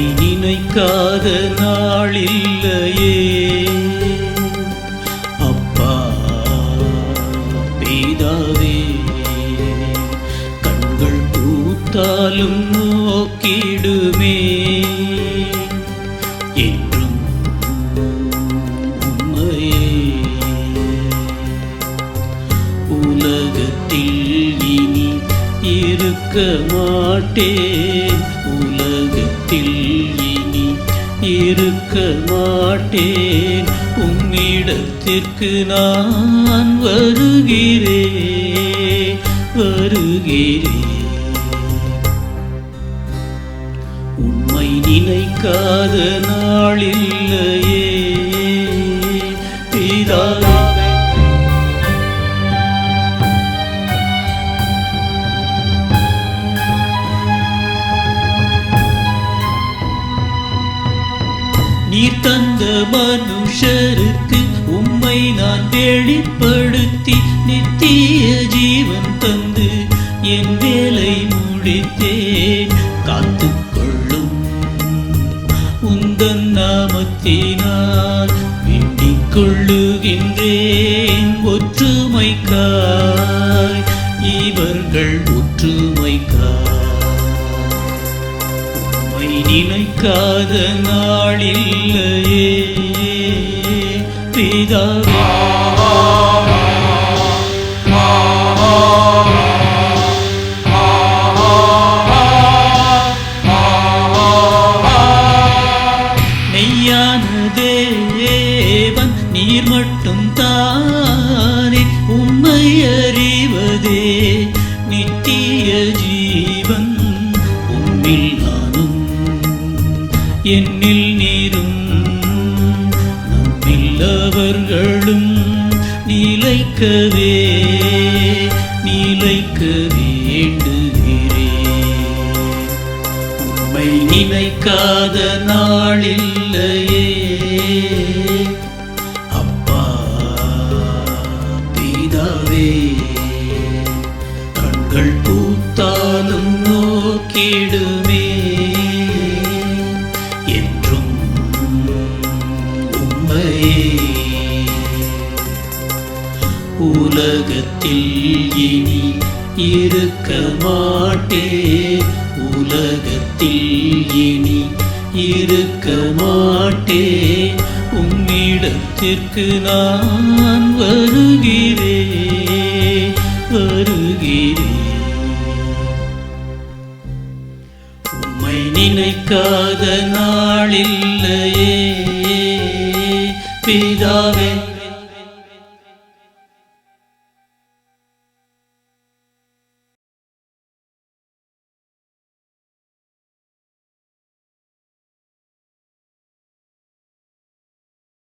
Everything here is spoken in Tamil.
நினைக்காத நாளில்லையே. அப்பா பிதாவே கண்கள் பூத்தாலும் நோக்கிடுமே. என்றும் உண்மையே. உலகத்தில் இனி இருக்க மாட்டேன். உலகத்தில் இருக்க மாட்டேன். உம்மிடத்திற்கு நான் வருகிறேன். வருகிறேன். உம்மை நினைக்காத நாளில்லை. நீர் தந்த மனுஷருக்கு உம்மை நான் வெளிப்படுத்தி நித்திய ஜீவன் தந்து என் வேலை முடித்தேன். காத்துக்கொள்ளும் உந்தன் நாமத்தினால் வேண்டிக் கொள்ளுகின்றேன். ஒற்றுமைக்காய் நினைக்காத நாளில்லையே. பிதாவே மெய்யான தேவன் நீர் மட்டும் தானே. உம்மை அறிவதே நித்திய ஜீவன் என்னில் நீரும் நம்மில்லவர்களும் நிலைக்கவே நிலைக்க வேண்டுகிறேன் உம்மை நினைக்காத நாளில்லையே. அப்பா பிதாவே கண்கள் பூத்தாலும் நோக்கிடுமே என்றும் உண்மையே. உலகத்தில் இனி இருக்க மாட்டே. உலகத்தில் இனி இருக்க மாட்டே. உம்மிடத்திற்கு நான் வருகிறேன் நினைக்காத நாளில்லையே பிதாவே